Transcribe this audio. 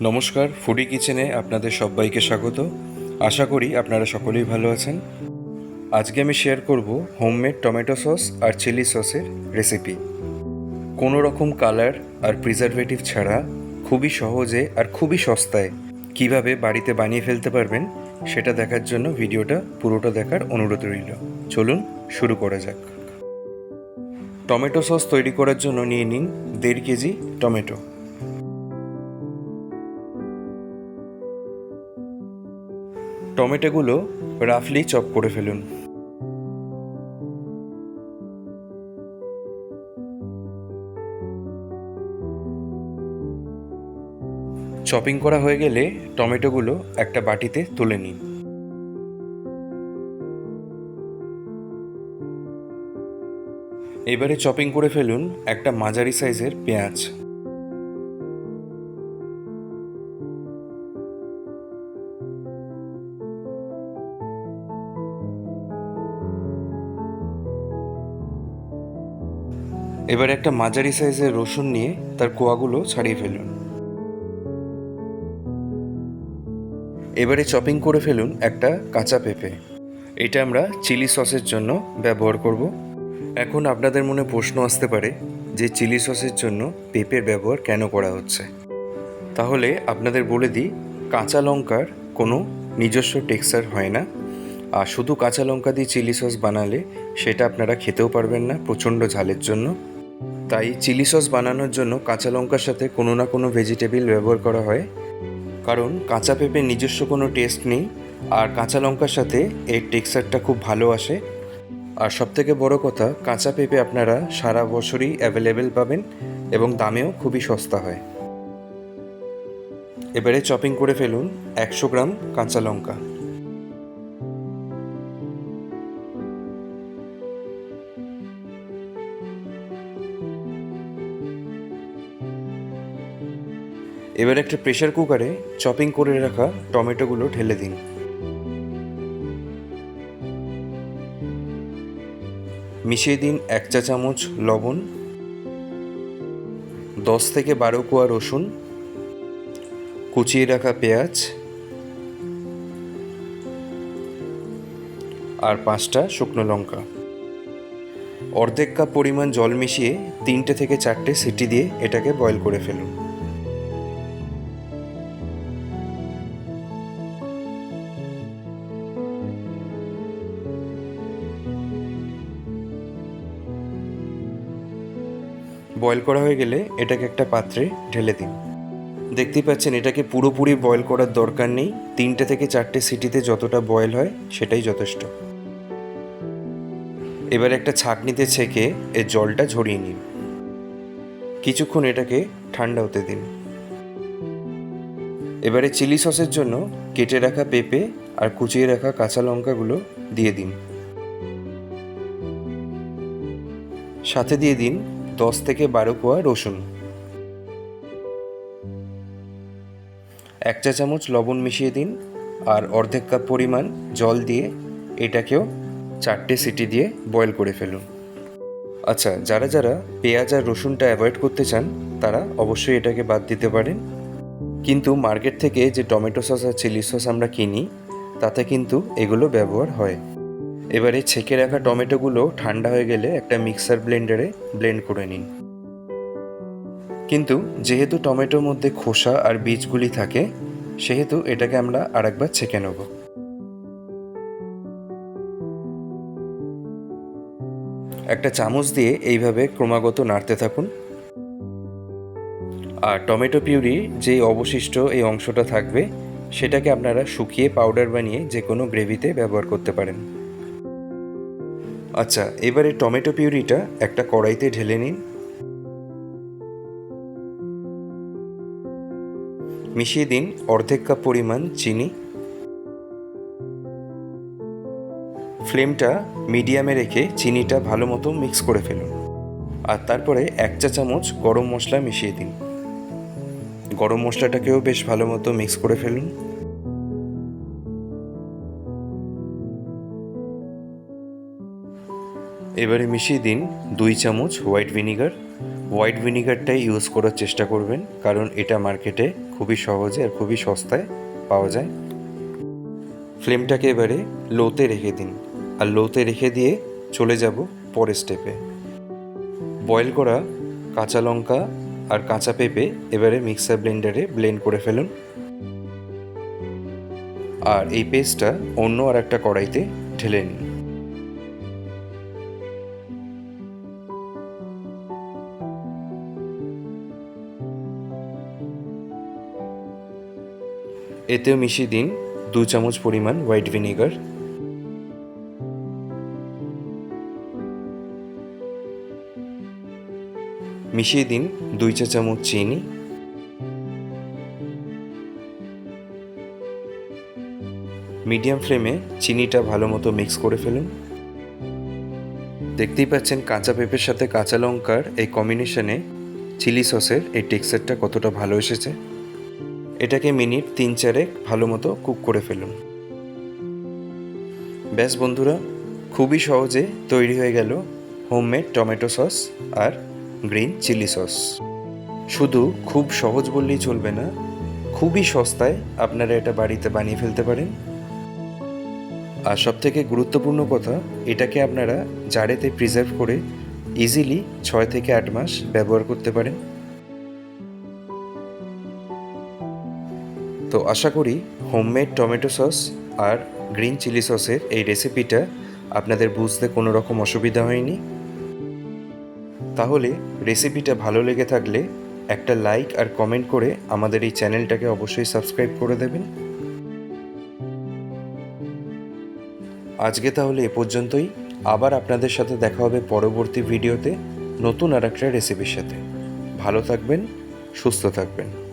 নমস্কার ফুডি কিচেনে আপনাদের সবাইকে স্বাগত। আশা করি আপনারা সকলেই ভালো আছেন। আজকে আমি শেয়ার করব হোমমেড টমেটো সস আর চিলি সসের রেসিপি কোনো রকম কালার আর প্রিজারভেটিভ ছাড়া খুবই সহজে আর খুবই সস্তায় কীভাবে বাড়িতে বানিয়ে ফেলতে পারবেন সেটা দেখার জন্য ভিডিওটা পুরোটা দেখার অনুরোধ রইল। চলুন শুরু করা যাক। টমেটো সস তৈরি করার জন্য নিয়ে নিন দেড় কেজি টমেটো টমেটোগুলো রাফলি চপ করে ফেলুন। চপিং করা হয়ে গেলে টমেটোগুলো একটা বাটিতে তুলে নিন। এবারে চপিং করে ফেলুন একটা মাঝারি সাইজের পেঁয়াজ। এবার একটা মাঝারি সাইজের রসুন নিয়ে তার কোয়াগুলো ছাড়িয়ে ফেলুন। এবারে চপিং করে ফেলুন একটা কাঁচা পেঁপে। এটা আমরা চিলি সসের জন্য ব্যবহার করব। এখন আপনাদের মনে প্রশ্ন আসতে পারে যে চিলি সসের জন্য পেঁপের ব্যবহার কেন করা হচ্ছে? তাহলে আপনাদের বলে দিই, কাঁচা লঙ্কার কোনো নিজস্ব টেক্সচার হয় না। আর শুধু কাঁচা লঙ্কা দিয়ে চিলি সস বানালে সেটা আপনারা খেতেও পারবেন না প্রচণ্ড ঝালের জন্য। তাই চিলি সস বানানোর জন্য কাঁচা লঙ্কার সাথে কোনো না কোনো ভেজিটেবিল ব্যবহার করা হয়। কারণ কাঁচা পেঁপের নিজস্ব কোনো টেস্ট নেই, আর কাঁচা লঙ্কার সাথে এর টেক্সচারটা খুব ভালো আসে। আর সবথেকে বড় কথা, কাঁচা পেঁপে আপনারা সারা বছরই অ্যাভেলেবেল পাবেন এবং দামেও খুবই সস্তা হয়। এবারে চপিং করে ফেলুন একশো গ্রাম কাঁচা লঙ্কা। এবার একটা প্রেশার কুকারে চপিং করে রাখা টমেটোগুলো ঢেলে দিন। মিশিয়ে দিন এক চা চামচ লবণ, দশ থেকে বারো কোয়া রসুন, কুচিয়ে রাখা পেঁয়াজ, আর পাঁচটা শুকনো লঙ্কা। অর্ধেক কাপ পরিমাণ জল মিশিয়ে তিনটে থেকে চারটে সিটি দিয়ে এটাকে বয়েল করে ফেলুন। বয়েল করা হয়ে গেলে এটাকে একটা পাত্রে ঢেলে দিন। দেখতেই পাচ্ছেন, এটাকে পুরোপুরি বয়েল করার দরকার নেই। তিনটে থেকে চারটে সিটিতে যতটা বয়েল হয়, সেটাই যথেষ্ট। এবার একটা ছাঁকনিতে ছেঁকে এর জলটা ঝরিয়ে নিন। কিছুক্ষণ এটাকে ঠান্ডা হতে দিন। এবারে চিলি সসের জন্য কেটে রাখা পেঁপে আর কুচিয়ে রাখা কাঁচা লঙ্কাগুলো দিয়ে দিন। সাথে দিয়ে দিন দশ থেকে বারো কোয়া রসুন। এক চা চামচ লবণ মিশিয়ে দিন আর অর্ধেক কাপ পরিমাণ জল দিয়ে এটাকেও চারটে সিটি দিয়ে বয়েল করে ফেলুন। আচ্ছা যারা যারা পেঁয়াজ আর রসুনটা অ্যাভয়েড করতে চান, তারা অবশ্যই এটাকে বাদ দিতে পারেন। কিন্তু মার্কেট থেকে যে টমেটো সস আর চিলি সস আমরা কিনি, তাতে কিন্তু এগুলো ব্যবহার হয়। এবারে ছেঁকে রাখা টমেটোগুলো ঠান্ডা হয়ে গেলে একটা মিক্সার ব্লেন্ডারে ব্লেন্ড করে নিন। কিন্তু যেহেতু টমেটোর মধ্যে খোসা আর বীজগুলি থাকে, সেহেতু এটাকে আমরা আরেকবার ছেঁকে নেব। একটা চামচ দিয়ে এইভাবে ক্রমাগত নাড়তে থাকুন। আর টমেটো পিউরি যেই অবশিষ্ট এই অংশটা থাকবে, সেটাকে আপনারা শুকিয়ে পাউডার বানিয়ে যে কোনো গ্রেভিতে ব্যবহার করতে পারেন। আচ্ছা এবারে টমেটো পিউরিটা একটা কড়াইতে ঢেলে নিন। মিশিয়ে দিন অর্ধেক কাপ পরিমাণ চিনি। ফ্লেমটা মিডিয়ামে রেখে চিনিটা ভালো মতো মিক্স করে ফেলুন। আর তারপরে এক চা চামচ গরম মশলা মিশিয়ে দিন। গরম মশলাটাকেও বেশ ভালো মতো মিক্স করে ফেলুন। এবারে মিশিয়ে দিন দুই চামচ হোয়াইট ভিনিগার। হোয়াইট ভিনিগারটাই ইউজ করার চেষ্টা করবেন, কারণ এটা মার্কেটে খুবই সহজে আর খুবই সস্তায় পাওয়া যায়। ফ্লেমটাকে এবারে লোতে রেখে দিন, আর লোতে রেখে দিয়ে চলে যাব পরের স্টেপে। বয়েল করা কাঁচা লঙ্কা আর কাঁচা পেঁপে এবারে মিক্সার ব্লেন্ডারে ব্লেন্ড করে ফেলুন। আর এই পেস্টটা অন্য আর একটা কড়াইতে ঢেলে নিন। এতেও মিশিয়ে দিন দু চামচ পরিমাণ হোয়াইট ভিনেগার। মিশিয়ে দিন দুই চা চামচ চিনি। মিডিয়াম ফ্লেমে চিনিটা ভালো মতো মিক্স করে ফেলুন। দেখতেই পাচ্ছেন কাঁচা পেঁপের সাথে কাঁচা লঙ্কার এই কম্বিনেশনে চিলি সসের এই টেক্সচারটা কতটা ভালো এসেছে। এটাকে মিনিট তিন চারেক ভালো মতো কুক করে ফেলুন। ব্যাস বন্ধুরা, খুবই সহজে তৈরি হয়ে গেল হোমমেড টমেটো সস আর গ্রিন চিলি সস। শুধু খুব সহজ বললেই চলবে না, খুবই সস্তায় আপনারা এটা বাড়িতে বানিয়ে ফেলতে পারেন। আর সব থেকে গুরুত্বপূর্ণ কথা, এটাকে আপনারা জারেতে প্রিজার্ভ করে ইজিলি ছয় থেকে আট মাস ব্যবহার করতে পারেন। তো আশা করি হোমমেড টমেটো সস আর গ্রিন চিলি সসের এই রেসিপিটা আপনাদের বুঝতে কোনো রকম অসুবিধা হয়নি। তাহলে রেসিপিটা ভালো লেগে থাকলে একটা লাইক আর কমেন্ট করে আমাদের এই চ্যানেলটাকে অবশ্যই সাবস্ক্রাইব করে দেবেন। আজকে তাহলে এ পর্যন্তই। আবার আপনাদের সাথে দেখা হবে পরবর্তী ভিডিওতে নতুন আর একটা রেসিপির সাথে। ভালো থাকবেন, সুস্থ থাকবেন।